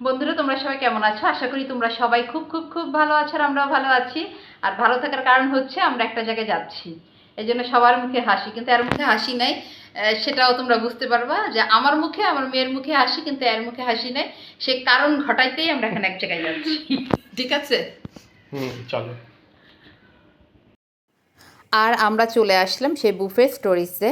বন্ধুরা তোমরা সবাই কেমন আছো? আশা করি তোমরা সবাই খুব খুব খুব ভালো আছো আর আমরাও ভালো আছি। আর ভালো থাকার কারণ হচ্ছে আমরা একটা জায়গায় যাচ্ছি। এই জন্য সবার মুখে হাসি কিন্তু এর মুখে হাসি নাই। সেটাও তোমরা বুঝতে পারবা যে আমার মুখে আমার মেয়ের মুখে হাসি কিন্তু এর মুখে হাসি নাই। সে কারণ ঘটাইতেই আমরা এখানে এক জায়গায় যাচ্ছি। ঠিক আছে? হুম চলো। আর আমরা চলে আসলাম সেই বুফে স্টোরিজে।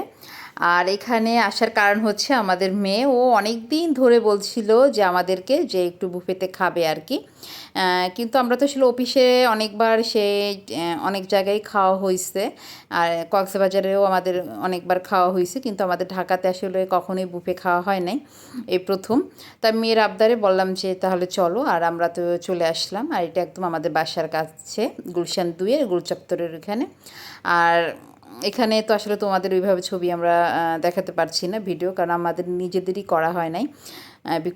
আর এখানে আসার কারণ হচ্ছে আমাদের মেয়ে, ও অনেক দিন ধরে বলছিল যে আমাদেরকে যে একটু বুফেতে খাবে আর কি। কিন্তু আমরা তো আসলে অফিসে অনেকবার সে অনেক জায়গায় খাওয়া হয়েছে আর কক্সবাজারেও আমাদের অনেকবার খাওয়া হয়েছে কিন্তু আমাদের ঢাকাতে আসলে কখনোই বুফে খাওয়া হয় নাই, এই প্রথম। তাই মেয়ের আবদারে বললাম যে, তাহলে চলো। আর আমরা তো চলে আসলাম। আর এটা একদম আমাদের বাসার কাছে, গুলশান দুইয়ের, গুলচত্বরের এখানে আর এখানে তো আসলে তোমাদের ওইভাবে ছবি আমরা দেখাতে পারছি না ভিডিও, কারণ আমাদের নিজেদেরই করা হয় নাই।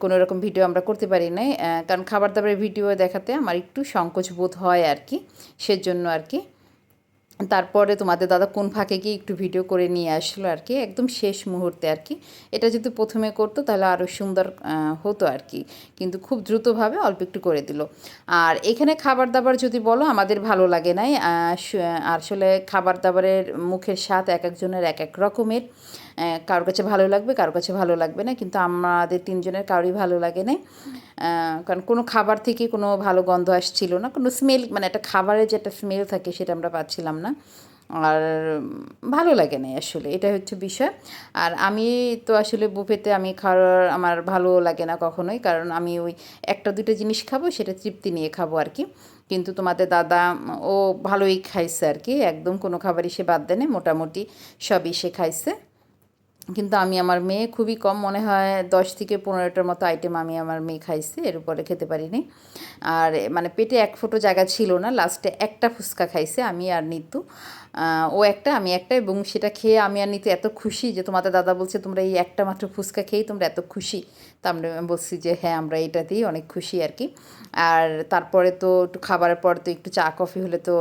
কোনো রকম ভিডিও আমরা করতে পারি নাই। কারণ খাবার দাবারের ভিডিও দেখাতে আমার একটু সংকোচ বোধ হয় আর কি, সেজন্য আর কি। তারপরে তোমাদের দাদা কোন ফাঁকে গিয়ে একটু ভিডিও করে নিয়ে আসলো আর কি একদম শেষ মুহূর্তে আর কি এটা যদি প্রথমে করতো তাহলে আরও সুন্দর হতো আর কি কিন্তু খুব দ্রুতভাবে অল্প একটু করে দিল। আর এখানে খাবার দাবার যদি বলো, আমাদের ভালো লাগে নাই। আসলে খাবার দাবারের মুখের স্বাদ এক একজনের এক এক রকমের। কারোর কাছে ভালো লাগবে কারোর কাছে ভালো লাগবে না, কিন্তু আমাদের তিনজনের কারোরই ভালো লাগে না কারণ কোনো খাবার থেকে কোনো ভালো গন্ধ আসছিল না, কোনো স্মেল মানে একটা খাবারের যে একটা স্মেল থাকে সেটা আমরা পাচ্ছিলাম না। আর ভালো লাগে না আসলে এটা হচ্ছে বিষয়। আর আমি তো আসলে বুফেতে আমি খাওয়ার আমার ভালো লাগে না কখনোই, কারণ আমি ওই একটা দুটো জিনিস খাব, সেটা তৃপ্তি নিয়ে খাব আর কি। কিন্তু তোমাদের দাদা, ও ভালোই খাইছে আর কি, একদম কোনো খাবারই সে বাদ দেয় মোটামুটি সবই সে খাইছে। কিন্তু আমি আমার মেয়ে খুবই কম মনে হয় দশ থেকে পনেরোটার মতো আইটেম আমি আমার মেয়ে খাইছি, এর উপরে খেতে পারিনি। আর মানে পেটে এক ফুটো জায়গা ছিল না লাস্টে একটা ফুচকা খাইছে আমি আর নিতু। ও একটা, আমি একটা, এবং সেটা খেয়ে আমি আর নিতে এত খুশি যে তোমাদের দাদা বলছে, তোমরা এই একটা মাত্র ফুচকা খেয়েই তোমরা এত খুশি? তা আমরা বলছি যে হ্যাঁ আমরা এটা এটাতেই অনেক খুশি আর কি। আর তারপরে তো একটু খাবারের পর তো একটু চা, কফি হলে তো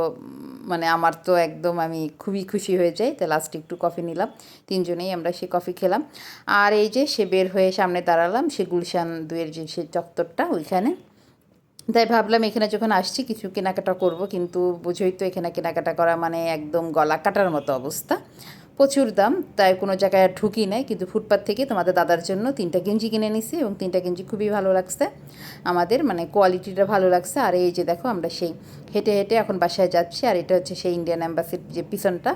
মানে আমার তো একদম আমি খুবই খুশি হয়ে যাই, তো লাস্টে একটু কফি নিলাম। তিনজনেই আমরা সে কফি খেলাম। আর এই যে সে বের হয়ে সামনে দাঁড়ালাম, সে গুলশান দুয়ের যে সে চত্বরটা, ওইখানে। তাই ভাবলাম এখানে যখন আসছি কিছু কেনাকাটা করব, কিন্তু বুঝোই তো এখানে কেনাকাটা করা মানে একদম গলা কাটার মতো অবস্থা। প্রচুর দাম, তাই কোনো জায়গায় ঢুকি নাই। কিন্তু ফুটপাথ থেকে তোমাদের দাদার জন্য তিনটা গেঞ্জি কিনে নিছি এবং তিনটা গেঞ্জি খুবই ভালো লাগছে। আমাদের মানে কোয়ালিটিটা ভালো লাগছে। আর এই যে দেখো আমরা সেই হেঁটে হেঁটে এখন বাসায় যাচ্ছি। আর এটা হচ্ছে সেই ইন্ডিয়ান অ্যাম্বাসির যে পিছনটা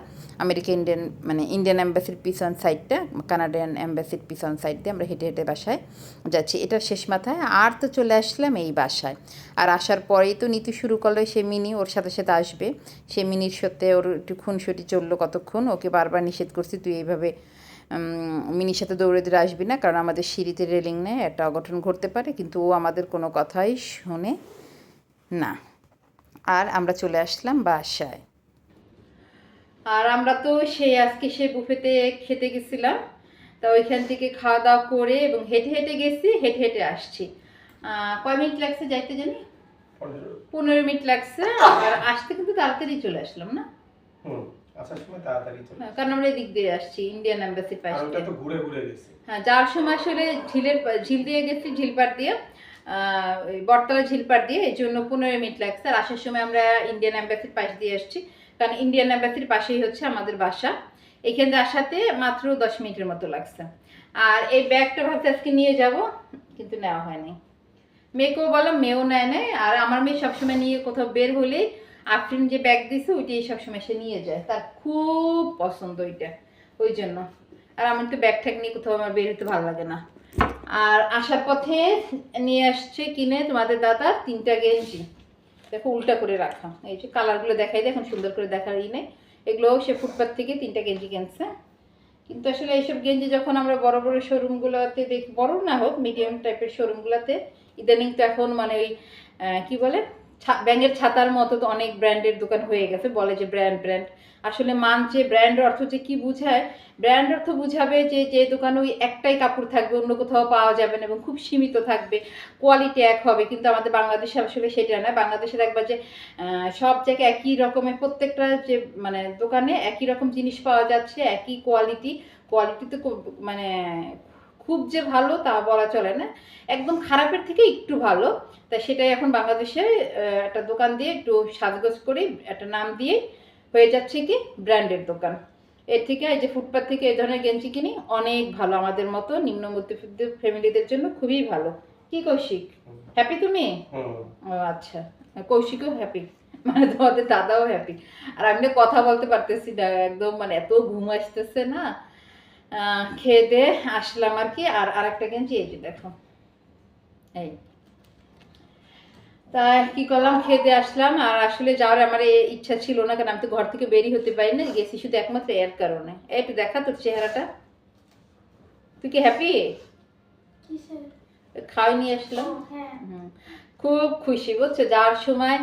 আমেরিকা ইন্ডিয়ান মানে ইন্ডিয়ান অ্যাম্বাসির পিছন সাইডটা কানাডিয়ান অ্যাম্বাসির পিছন সাইড দিয়ে আমরা হেঁটে হেঁটে বাসায় যাচ্ছি। এটা শেষ মাথায়। আর তো চলে আসলাম এই বাসায়। আর আসার পরেই তো নিতে শুরু করল সে মিনি, ওর সাথে সাথে আসবে। সে মিনির সাথে ওর একটু খুনসুটি চলল কতক্ষণ, ওকে বারবার নিষেধ করছি তুই এইভাবে মিনির সাথে দৌড়ে দৌড়ে আসবি না কারণ আমাদের সিঁড়িতে রেলিং নেয় একটা অঘটন ঘটতে পারে কিন্তু ও আমাদের কোনো কথাই শোনে না। আর আমরা চলে আসলাম বাসায়। আর আমরা তো সেই আজকে সে বুফেতে খেতে গেছিলাম তা ওইখান থেকে খাওয়া দাওয়া করে এবং হেঁটে হেঁটে গেছি হেঁটে হেঁটে আসছি। কয় মিনিট লাগছে যাইতে জানি? পনেরো মিনিট লাগছে আর আসতে কিন্তু তাড়াতাড়ি চলে আসলাম না? হুম। আসার সময় তাড়াতাড়ি চলে। হ্যাঁ, কারণ আমরা এদিক দিয়ে আসছি ইন্ডিয়ান অ্যাম্বাসির আর পাশ ওটা দিয়ে তো ঘুরে ঘুরে গেছে। হ্যাঁ যাওয়ার সময় আসলে ঝিলের ঝিল দিয়ে গেছি ঝিলপাট দিয়ে। বটতলা দিয়ে এই জন্য পনেরো মিনিট লাগছে। আর আসার সময় আমরা ইন্ডিয়ান পাশ দিয়ে আসছি। কারণ ইন্ডিয়ান পাশেই হচ্ছে আমাদের বাসা। এখানে আসাতে মাত্র দশ মিনিটের মতো লাগছে। আর এই ব্যাগটা ভাবছি আজকে নিয়ে যাব কিন্তু নেওয়া হয়নি। মেয়েকেও বলো মেয়েও নেয় নেয় আর আমার মেয়ে সবসময় নিয়ে কোথাও বের হলেই আফরিন যে ব্যাগ দিছে, ওইটাই সবসময় সে নিয়ে যায়। তার খুব পছন্দ ওইটা, ওই জন্য। আর আমার তো ব্যাগ ট্যাগ নিয়ে কোথাও আমার বের হতে ভালো লাগে না। আর আসার পথে নিয়ে আসছে কিনে তোমাদের দাদা তিনটা গেঞ্জি। দেখো, উল্টা করে রাখা। এই যে কালারগুলো দেখাই দেখুন, সুন্দর করে দেখার ই নেই। এগুলোও সে ফুটপাথ থেকে তিনটা গেঞ্জি কিনছে। কিন্তু আসলে এইসব গেঞ্জি যখন আমরা বড় বড় শোরুমগুলোতে দেখি, বড় না হোক মিডিয়াম টাইপের শোরুমগুলোতে ইদানিং তো এখন মানে ওই কি বলে? ব্যাঙের ছাতার মতো তো অনেক ব্র্যান্ডের দোকান হয়ে গেছে, বলে যে ব্র্যান্ড ব্র্যান্ড। আসলে মান যে ব্র্যান্ড অর্থ যে কি বুঝায় ব্র্যান্ড অর্থ বুঝাবে যে যে দোকানে ওই একটাই কাপড় থাকবে, অন্য কোথাও পাওয়া যাবে না এবং খুব সীমিত থাকবে, কোয়ালিটি এক হবে, কিন্তু আমাদের বাংলাদেশে আসলে সেটা না। বাংলাদেশে দেখবা যে সব জায়গায় একই রকমের প্রত্যেকটা যে মানে দোকানে একই রকম জিনিস পাওয়া যাচ্ছে, একই কোয়ালিটি। কোয়ালিটি তো খুব মানে খুব যে ভালো তা বলা চলে না। একদম খারাপের থেকে একটু ভালো। তা সেটাই এখন বাংলাদেশে একটা দোকান দিয়ে একটু সাজগোজ করে একটা নাম দিয়ে হয়ে যাচ্ছে কি ব্র্যান্ডের দোকান। এর থেকে এই যে ফুটপাথ থেকে এই ধরনের গেঞ্জি কিনি অনেক ভালো আমাদের মতো নিম্ন মধ্যবিত্ত ফ্যামিলিদের জন্য খুবই ভালো। কি কৌশিক? হ্যাপি তুমি? ও আচ্ছা। কৌশিকও হ্যাপি মানে তোমাদের দাদাও হ্যাপি আর আমি কথা বলতে পারতেছি না একদম মানে এত ঘুম আসতেছে না। খেয়ে দিয়ে আসলাম আর কি। আর আরেকটা গেঞ্জি এই যে দেখো। এই। তা কি করলাম? খেয়ে দিয়ে আসলাম। আর আসলে যাওয়ার আমার ইচ্ছা ছিল না কারণ আমি তো ঘর থেকে বেরিয়ে হতে পারি না। গেছি শুধু একমাত্র এর কারণে। এই একটু দেখা তোর চেহারাটা। তুই কি হ্যাপি খাওয়াই নিয়ে আসলাম। হ্যাঁ। খুব খুশি বুঝছ? যাওয়ার সময়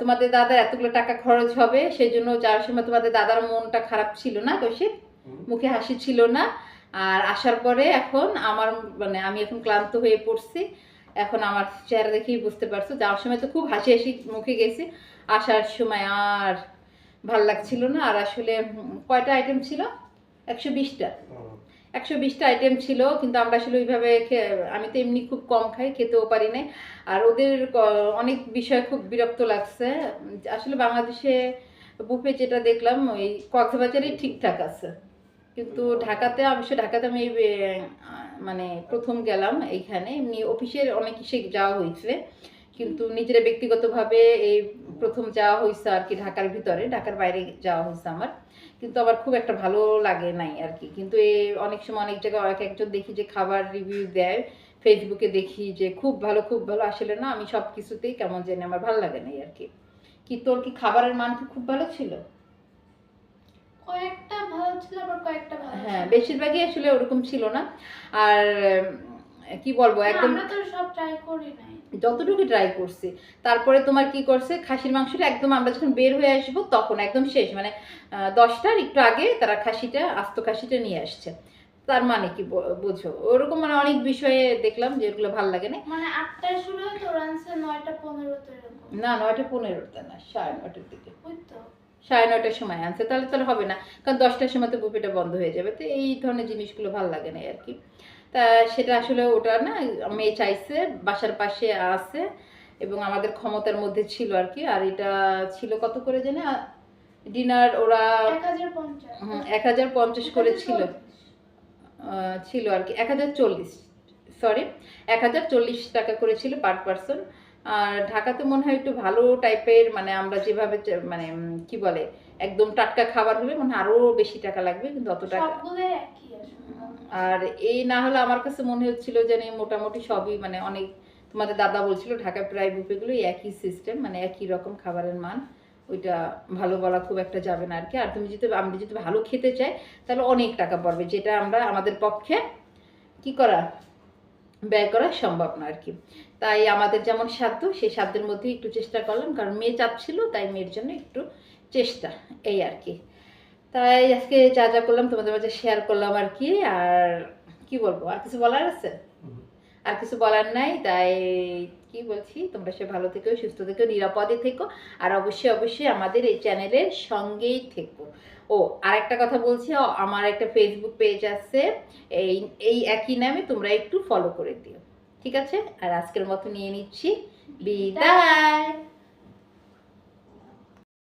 তোমাদের দাদার এতগুলো টাকা খরচ হবে সেই জন্য যাওয়ার সময় তোমাদের দাদার মনটা খারাপ ছিল না কৌশিক। মুখে হাসি ছিল না। আর আসার পরে এখন আমার মানে আমি এখন ক্লান্ত হয়ে পড়ছি। এখন আমার চেহারা দেখেই বুঝতে পারছ। যাওয়ার সময় তো খুব হাসি হাসি মুখে গেছি। আসার সময় আর ভালো লাগছিল না। আর আসলে কয়টা আইটেম ছিল? একশো বিশটা। একশো বিশটা আইটেম ছিল কিন্তু আমরা আসলে ওইভাবে আমি তো এমনি খুব কম খাই খেতেও পারি না আর ওদের অনেক বিষয় খুব বিরক্ত লাগছে। আসলে বাংলাদেশে বুফে যেটা দেখলাম ওই কক্সবাজারই ঠিকঠাক আছে। কিন্তু ঢাকাতে অবশ্য ঢাকাতে আমি মানে প্রথম গেলাম এইখানে। এমনি অফিসের অনেক ইসে যাওয়া হয়েছে। কিন্তু নিজের ব্যক্তিগতভাবে এই প্রথম যাওয়া হয়েছে আর কি ঢাকার ভিতরে। ঢাকার বাইরে যাওয়া হয়েছে আমার। কিন্তু আবার খুব একটা ভালো লাগে নাই আর কি। কিন্তু এই অনেক সময় অনেক জায়গায় এক একজন দেখি যে খাবার রিভিউ দেয়। ফেসবুকে দেখি যে খুব ভালো খুব ভালো। আসলে না, আমি সব কিছুতেই কেমন জানি আমার ভালো লাগে নাই আর কি। কি তোর কি খাবারের মান কি খুব ভালো ছিল? কয়েকটা ভালো ছিল আবার কয়েকটা ভালো হ্যাঁ বেশিরভাগই আসলে ওরকম ছিল না। আর কি বলব একদম আমরা তো সব ট্রাই করি নাই। যতটুকু ট্রাই করছি। তারপরে তোমার কি করছে? খাসির মাংসটা একদম আমরা যখন বের হয়ে আসব তখন একদম শেষ। মানে দশটার একটু আগে তারা খাসিটা আস্ত খাসিটা নিয়ে আসছে। তার মানে কি বুঝো ওরকম মানে অনেক বিষয়ে দেখলাম যে এগুলো ভালো লাগে না। মানে আটটায় শুরু হয় তো রানছে নয়টা পনেরোতে না নয়টা পনেরোটা না সাড়ে নয়টার দিকে। ওই তো। সাড়ে নয়টার সময় আনছে তাহলে তাহলে হবে না। কারণ দশটার সময় তো বুফেটা বন্ধ হয়ে যাবে। তো এই ধরনের জিনিসগুলো ভালো লাগে না আর কি তা সেটা আসলে ওটা না মেয়ে চাইছে বাসার পাশে আছে এবং আমাদের ক্ষমতার মধ্যে ছিল আর কি আর এটা ছিল কত করে জানে? ডিনার ওরা এক হাজার পঞ্চাশ। করে ছিল। ছিল আর কি এক হাজার চল্লিশ সরি এক হাজার চল্লিশ টাকা করেছিল পার পার্সন আর ঢাকাতে মনে হয় একটু ভালো টাইপের মানে আমরা যেভাবে মানে কি বলে একদম টাটকা খাবার হলে মনে হয় আরও বেশি টাকা লাগবে কিন্তু অত টাকা আর এই না হলে আমার কাছে মনে হচ্ছিল যে মোটামুটি সবই মানে অনেক তোমাদের দাদা বলছিল ঢাকা প্রায় বুফেগুলো একই সিস্টেম মানে একই রকম খাবারের মান ওইটা ভালো বলা খুব একটা যাবে না আর কি আর তুমি যদি আমরা যদি ভালো খেতে চাই তাহলে অনেক টাকা পড়বে যেটা আমরা আমাদের পক্ষে কি করা? ব্যয় করা সম্ভব না আর কি তাই আমাদের যেমন সাধ্য সেই সাধ্যের মধ্যে একটু চেষ্টা করলাম কারণ মেয়ে চাপ ছিল তাই মেয়ের জন্য একটু চেষ্টা এই আর কি তাই আজকে যা যা করলাম তোমাদের মাঝে শেয়ার করলাম আর কি আর কি বলব আর কিছু বলার আছে? আর কিছু বলার নাই তাই কি বলছি? তোমরা সে ভালো থেকো সুস্থ থেকো নিরাপদে থেকো। আর অবশ্যই অবশ্যই আমাদের এই চ্যানেলের সঙ্গেই থেকো। ও আর একটা কথা বলছি আমার একটা ফেসবুক পেজ আছে। এই এই একই নামে তোমরা একটু ফলো করে দিও। ঠিক আছে? আর আজকের মতো নিয়ে নিচ্ছি। বিদায়।